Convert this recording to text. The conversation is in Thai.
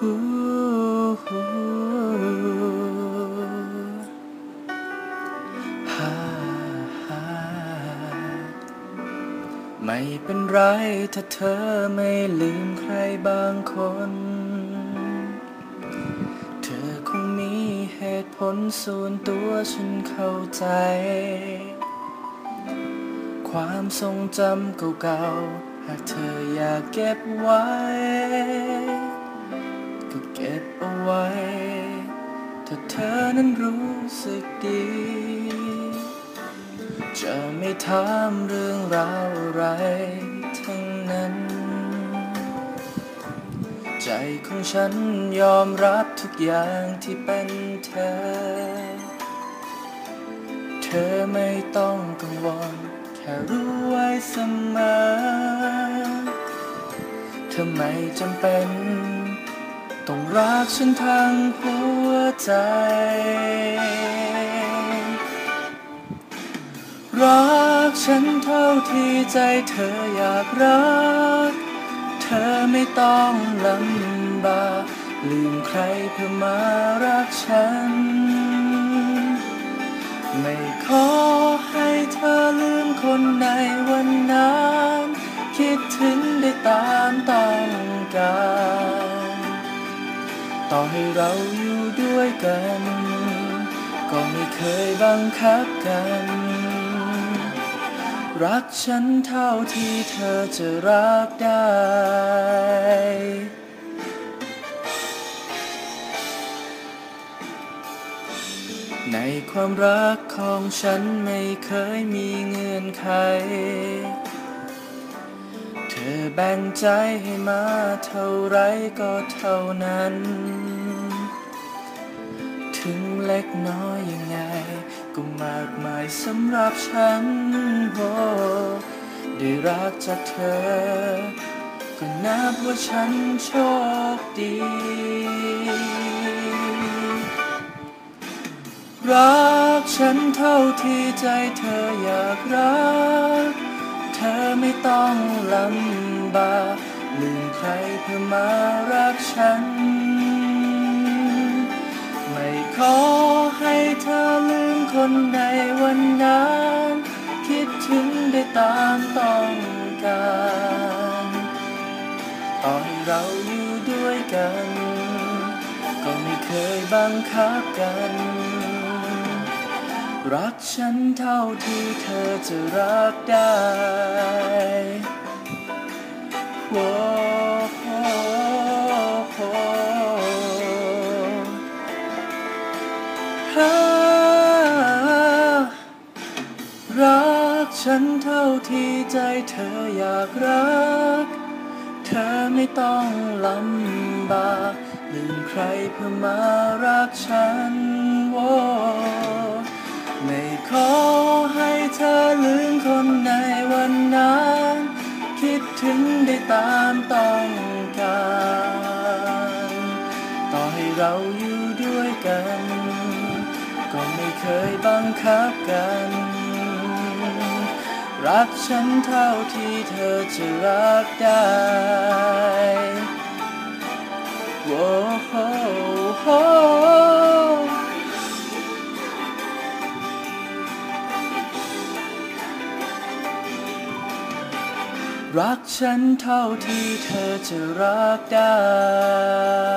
ไม่เป็นไรถ้าเธอไม่ลืมใครบางคน เธอคงมีเหตุผลส่วนตัวฉันเข้าใจ ความทรงจำเก่าๆ หากเธออยากเก็บไว้ ก็เก็บเอาไว้ ถ้าเธอนั้นรู้สึกดี จะไม่ถามเรื่องราวอะไรทั้งนั้น ใจของฉันยอมรับทุกอย่างที่เป็นเธอ เธอไม่ต้องกังวล แค่รู้ไว้เสมอ เธอไม่จำเป็น ต้องรักฉันทั้งหัวใจ รักฉันเท่าที่ใจเธออยากรัก เธอไม่ต้องลำบากลืมใครเพื่อมารักฉัน ไม่ขอให้ ต่อให้เราอยู่ด้วยกัน ก็ไม่เคยบังคับกัน รักฉันเท่าที่เธอจะรักได้ในความรักของฉันไม่เคยมีเงื่อนไข เธอแบ่งใจให้มาเท่าไรก็เท่านั้น ถึงเล็กน้อยยังไง ก็มากมายสำหรับฉันโอ้ได้รักจากเธอ ก็นับว่าฉันโชคดี รักฉันเท่าที่ใจเธออยากรัก ธอไม่ต้องลำบากลืมใครเพื่อมารักฉัน ไม่ขอให้เธอลืมคนในวันนั้น คิดถึงได้ตามต้องการต่อให้เราอยู่ด้วยกัน ก็ไม่เคยบังคับกัน รักฉันเท่าที่เธอจะรักได้โอ้โหรักฉันเท่าที่ใจเธออยากรัก เธอไม่ต้องลำบากลืมใครเพื่อมารักฉัน ถึงได้ตามต้องการ ต่อให้เราอยู่ด้วยกัน ก็ไม่เคยบังคับกัน รักฉันเท่าที่เธอจะรักได้ รักฉันเท่าที่เธอจะรักได้